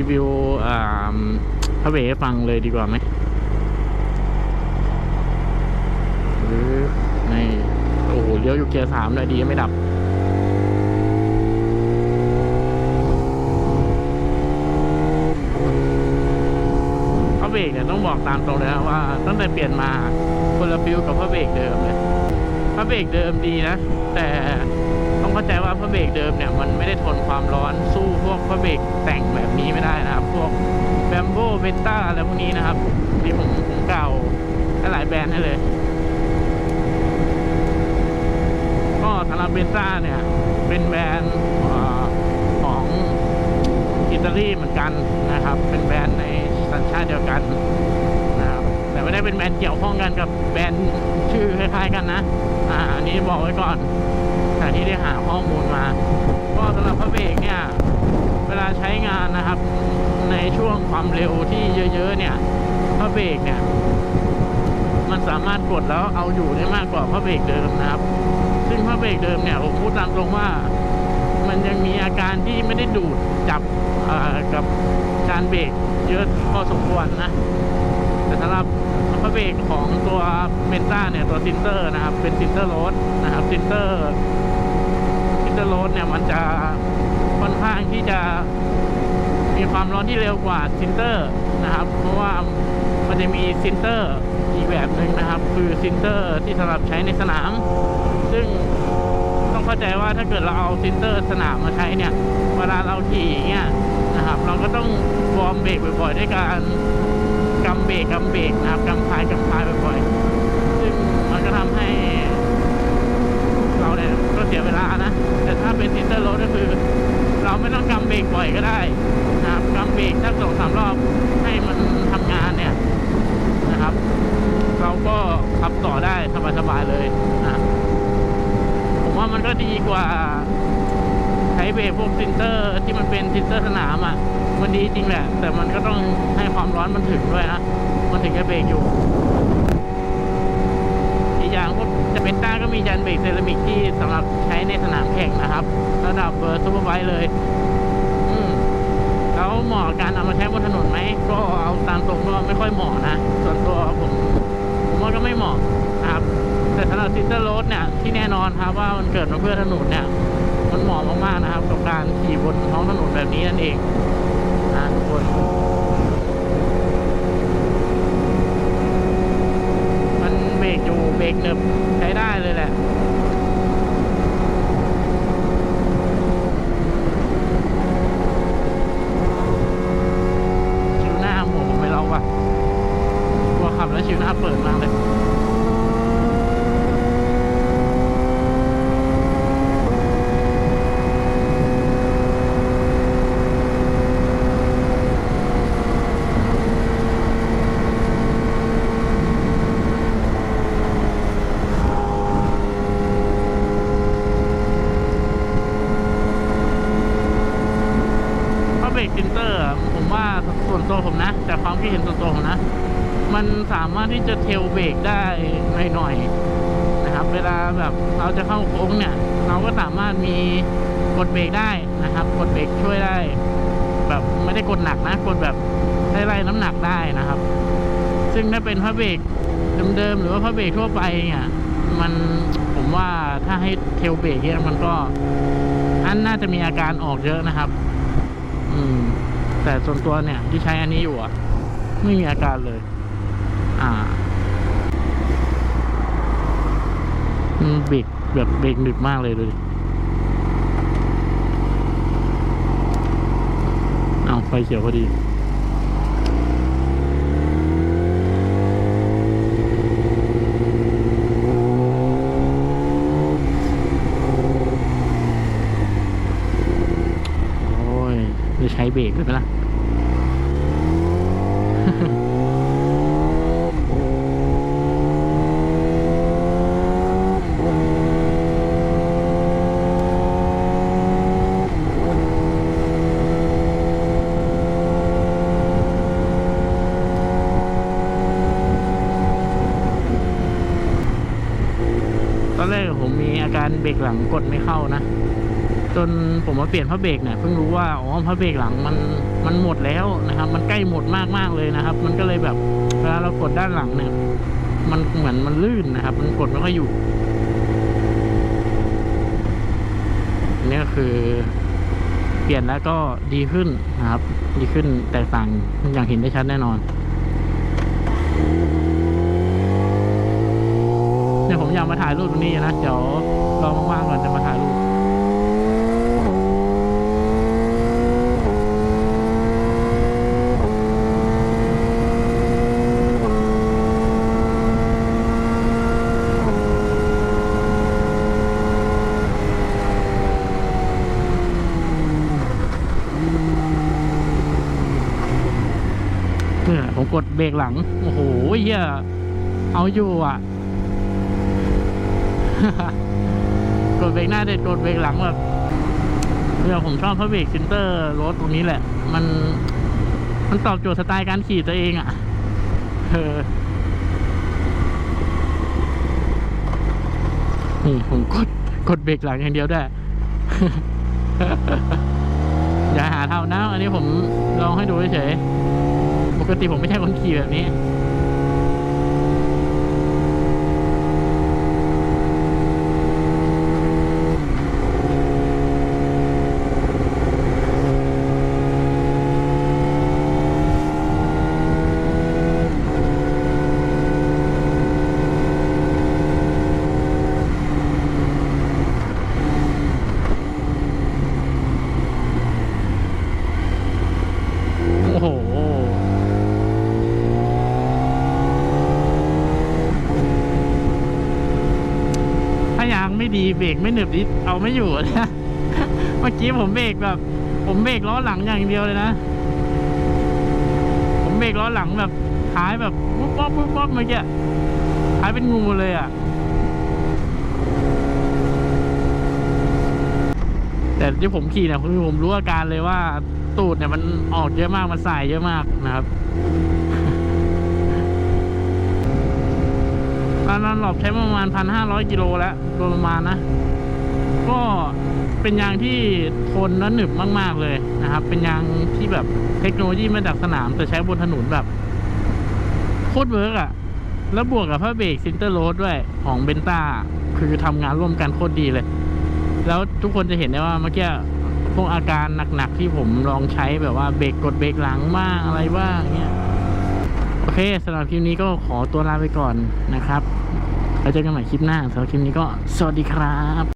รีวิวพระเวฟังเลยดีกว่าไหมหรือในโอ้โหเลี้ยวอยู่เกียร์สามเลยดีไม่ดับพระเบรกเนี่ยต้องบอกตามตรงเลยนะว่าตั้งแต่เปลี่ยนมาคนละฟิลกับพระเบรกเดิมเลยพระเบรกเดิมดีนะ แต่ ต้องเข้าใจว่าพระเบรกเดิมเนี่ยมันไม่ได้ทนความร้อนสู้พวกพระเบรกแต่งแบบนี้ไม่ได้นะครับ พวกแบมโบเบต้าอะไรพวกนี้นะครับที่ผมผมเก่าหลายแบรนด์ให้เลย ก็สำหรับเบต้าเนี่ย เป็นแบรนด์ของอิตาลีเหมือนกันนะครับ เป็นแบรนด์ในสัญชาติเดียวกันนะครับแต่ไม่ได้เป็นแบรนด์เกี่ยวข้องกันกับแบรนด์ชื่อคล้ายๆกันนะ อ่าอันนี้บอกไว้ก่อน แต่ที่ได้หาข้อมูลมาก็สำหรับพระเบรกเนี่ย เวลาใช้งานนะครับ ในช่วงความเร็วที่เยอะ ๆ เนี่ยพระเบรกเนี่ย มันสามารถกดแล้วเอาอยู่ได้มากกว่าพระเบรกเดิมนะครับ ซึ่งพระเบรกเดิมเนี่ยผมพูดตามตรงว่า มันยังมีอาการที่ไม่ได้ดูดจับกับการเบรกเยอะพอสมควรนะแต่สำหรับพระเบรกของตัวเมนต้าเนี่ย ตัวซินเตอร์นะครับ เป็นซินเตอร์โรดนะครับซินเตอร์ อร์โรดเนี่ยมันจะค่อนข้างที่จะมีความร้อนที่เร็วกว่าซินเตอร์นะครับ เพราะว่ามันจะมีซินเตอร์อีกแบบหนึ่งนะครับ คือซินเตอร์ที่สำหรับใช้ในสนาม ซึ่งต้องเข้าใจว่าถ้าเกิดเราเอาซินเตอร์สนามมาใช้เนี่ยเวลาเราขี่อย่างเงี้ยนะครับ เราก็ต้องวอร์มเบรกบ่อยๆด้วยการกำเบรกกำเบรกนะครับกำพายกำพายบ่อยๆซึ่งมันก็ทำให้เราเนี่ยก็เสียเวลานะ เป็นซินเตอร์รถก็คือ เราไม่ต้องกำเบรกบ่อยก็ได้นะครับกำเบรกสักสองสามรอบให้มันทำงานเนี่ยนะครับ เราก็ขับต่อได้สบายๆเลยนะผมว่ามันก็ดีกว่าใช้เบรกพวกซินเตอร์ที่มันเป็นซินเตอร์สนามอะมันดีจริงแหละ แต่มันก็ต้องให้ความร้อนมันถึงด้วยนะ มันถึงจะเบรกอยู่ อีกอย่างพวก จะเป็นต้าก็มียันเบรกเซรามิกที่สำหรับใช้ในสนามแข่งนะครับ ระดับเบอร์ซูเปอร์ไบค์เลยอืมแล้วเหมาะกับการเอามาใช้บนถนนไหมก็เอาตามตรงก็ไม่ค่อยเหมาะนะ ส่วนตัวผมผมว่าก็ไม่เหมาะนะครับ แต่สำหรับซิสเตอร์โรดเนี่ยที่แน่นอนครับว่ามันเกิดมาเพื่อถนนเนี่ย มันเหมาะมากๆนะครับกับการขี่บนท้องถนนแบบนี้นั่นเองนะทุกคนเบรกอยู่ เบรกหนึบใช้ได้เลยแหละ ชิวหน้าหมวกผมไม่ล็อกว่ะกลัวขับแล้วชิวหน้าเปิดมากเลย เพ ราะเบรกซินเตอร์ผมว่าส่วนตัวผมนะจากความคิดเห็นส่วนตัวผมนะ มันสามารถที่จะเทลเบรกได้หน่อยๆนะครับ เวลาแบบเราจะเข้าโค้งเนี่ย เราก็สามารถมีกดเบรกได้นะครับ กดเบรกช่วยได้ แบบไม่ได้กดหนักนะ กดแบบไล่น้ำหนักได้นะครับ ซึ่งถ้าเป็นพระเบรกเดิมๆหรือว่าพระเบรกทั่วไปเนี่ยมันผมว่าถ้าให้เทลเบรกเนี่ยมันก็อันน่าจะมีอาการออกเยอะนะครับ อืม แต่ส่วนตัวเนี่ย ที่ใช้อันนี้อยู่อะ ไม่มีอาการเลย อ่าอืมเบรกแบบเบรกดึกมากเลยดูดิเอาไฟเขียวพอดี โอ้ยจะใช้เบ รกด้วยไหมล่ะตอนแรกผมมีอาการเบรกหลังกดไม่เข้านะ จนผมมาเปลี่ยนพระเบรกเนี่ยเพิ่งรู้ว่าอ๋อพระเบรกหลังมันมันหมดแล้วนะครับ มันใกล้หมดมากมากเลยนะครับ มันก็เลยแบบเวลาเรากดด้านหลังเนี่ยมันเหมือนมันลื่นนะครับ มันกดไม่ค่อยอยู่นี่คือเปลี่ยนแล้วก็ดีขึ้นนะครับ ดีขึ้นแตกต่างอย่างเห็นได้ชัดแน่นอนเนี่ยผมอยากมาถ่ายรูปตรงนี้นะเดี๋ยวรอว่างๆก่อนจะมาถ่ายรูป เนี่ยผมกด เบรกหลัง โอ้โหเฮียเอาอยู่อะ กดเบรกหน้าเด็ดกดเบรกหลังแบบเนี่ยผมชอบเพราะเบรกซินเตอร์รถตรงนี้แหละ มัน มันตอบโจทย์สไตล์การขี่ตัวเองอะ เออ นี่ผมกด กดเบรกหลังอย่างเดียวได้อย่าหาเทำนะ อันนี้ผมลองให้ดูเฉย ปกติผมไม่ใช่คนขี่แบบนี้ โอ้โห ถ้า ยางไม่ดีเบรกไม่หนึบนิเอาไม่อยู่นะเมื่อกี้ผมเบรกแบบ ผมเบรกล้อหลังอย่างเดียวเลยนะ ผมเบรกล้อหลังแบบหายแบบปุ๊บป๊อบปุ๊บป๊อบเมื่อกี้หายเป็นงูเลยอะ แต่ที่ผมขี่เนี่ยคือผมรู้อาการเลยว่าตูดเนี่ยมันออกเยอะมากมันสายเยอะมากนะครับ ตอนนั้นหลอบใช้ประมาณพันห้าร้อยกิโลแล้วโดยประมาณนะ ก็เป็นยางที่ทนและหนึบมากๆเลยนะครับ เป็นยางที่แบบเทคโนโลยีมาจากสนาม แต่ใช้บนถนนแบบโคตรเวิร์กอะแล้วบวกกับพระเบรกซินเตอร์โรดด้วยของเบนต้าคือทำงานร่วมกันโคตรดีเลย แล้วทุกคนจะเห็นได้ว่าเมื่อกี้พวกอาการหนักๆที่ผมลองใช้แบบว่าเบรกกดเบรกหลังบ้างอะไรบ้างเงี้ย โอเคสำหรับคลิปนี้ก็ขอตัวลาไปก่อนนะครับ แล้วเจอกันใหม่คลิปหน้าสำหรับคลิปนี้ก็สวัสดีครับ